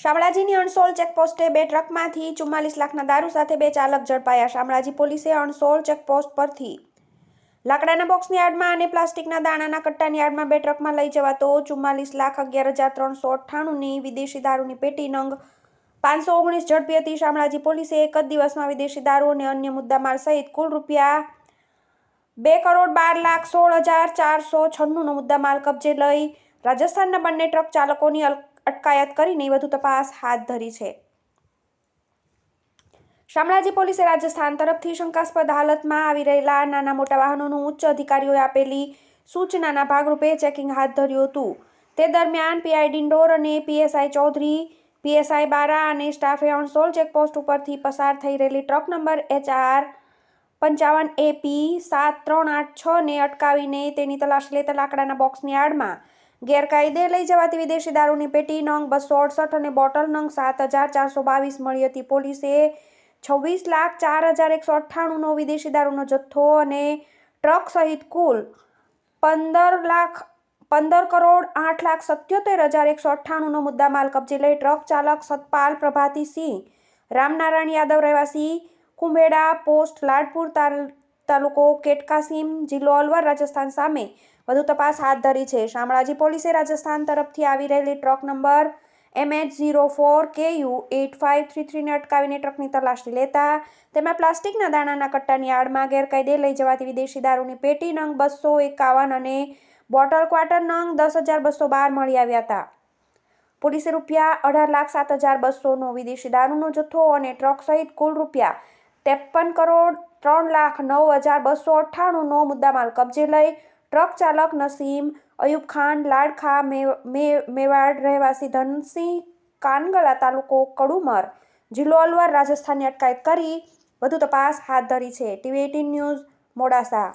શામળાજીની અણસોલ ચેકપોસ્ટે બે ટ્રકમાંથી ચુમ્માલીસ લાખના દારૂ સાથે બે ચાલક ઝડપાયા. શામળાજી પોલીસે અણસોલ ચેકપોસ્ટ પરથી લાકડાના બોક્સની યાર્ડમાં અને પ્લાસ્ટિકના દાણાના કટ્ટાની યાર્ડમાં બે ટ્રકમાં લઈ જવાતો ચુમ્માલીસ લાખ અગિયાર હજાર ત્રણસો અઠ્ઠાણુંની વિદેશી દારૂની પેટી નંગ પાંચસો ઓગણીસ ઝડપી હતી. શામળાજી પોલીસે એક જ દિવસમાં વિદેશી દારૂ અને અન્ય મુદ્દામાલ સહિત કુલ રૂપિયા બે કરોડ બાર લાખ સોળ હજાર ચારસો છન્નુંનો મુદ્દામાલ કબજે લઈ રાજસ્થાનના બંને ટ્રક ચાલકોની અટકાયત કરીને વધુ તપાસ હાથ ધરી છે. શામળાજી પોલીસે રાજસ્થાન તરફથી શંકાસ્પદ હાલતમાં આવી રહેલા નાના મોટા વાહનોનું ઉચ્ચ અધિકારીઓએ આપેલી સૂચનાના ભાગરૂપે ચેકિંગ હાથ ધર્યું હતું. તે દરમિયાન પીઆઈ ડિંડોર અને પીએસઆઈ ચૌધરી, પીએસઆઈ બારા અને સ્ટાફે ઓણસોલ ચેકપોસ્ટ ઉપરથી પસાર થઈ રહેલી ટ્રક નંબર એચઆર પંચાવન એપી સાત ત્રણ આઠ છને અટકાવીને તેની તલાશ લેતા લાકડાના બોક્સની આડમાં ગેરકાયદે લઈ જવાતી વિદેશી દારૂની પેટી, નંગ બસો અડસઠ અને બોટલ નંગ સાત હજાર ચારસો બાવીસ મળી હતી. પોલીસે છવ્વીસ લાખ ચાર હજાર એકસો અઠ્ઠાણુંનો વિદેશી દારૂનો જથ્થો અને ટ્રક સહિત કુલ પંદર લાખ, પંદર કરોડ આઠ લાખ સત્યોતેર હજાર એકસો અઠ્ઠાણુંનો મુદ્દામાલ કબજે લઈ ટ્રક ચાલક સતપાલ પ્રભાતી સિંહ, રામનારાયણ યાદવ રહેવાસી, કુંભેડા પોસ્ટ, લાડપુર તાલ તાલુકો કેટકાસીમ જિલ્લો અલવર, રાજસ્થાન સામે વધુ તપાસ હાથ ધરી છે. શામળાજી પોલીસે રાજસ્થાન તરફથી આવી રહેલી truck number MH zero four K U eight five three થ્રીને અટકાવીને ટ્રકની તલાશી લેતા તેમાં પ્લાસ્ટિકના દાણાના કટ્ટાની આડમાં ગેરકાયદે લઈ જવાતી વિદેશી દારૂની પેટી, નંગ બસો એકાવન અને બોટલ ક્વાર્ટર નંગ દસ હજાર બસો બાર મળી આવ્યા હતા. પોલીસે રૂપિયા અઢાર લાખ સાત હજાર બસોનો વિદેશી દારૂનો જથ્થો અને ટ્રક સહિત કુલ રૂપિયા ત્રેપન કરોડ ત્રણ લાખ નવ હજાર બસો અઠ્ઠાણુંનો મુદ્દામાલ કબજે લઈ ટ્રક ચાલક નસીમ અયુબ ખાન, લાડખા મેવાડ રહેવાસી ધનસિંહ કાનગલા તાલુકો કડુમર જિલ્લો અલવાર રાજસ્થાનની અટકાયત કરી. વધુ તપાસ હાથ ધરી છે ટીવી એટીન ન્યૂઝ મોડાસા.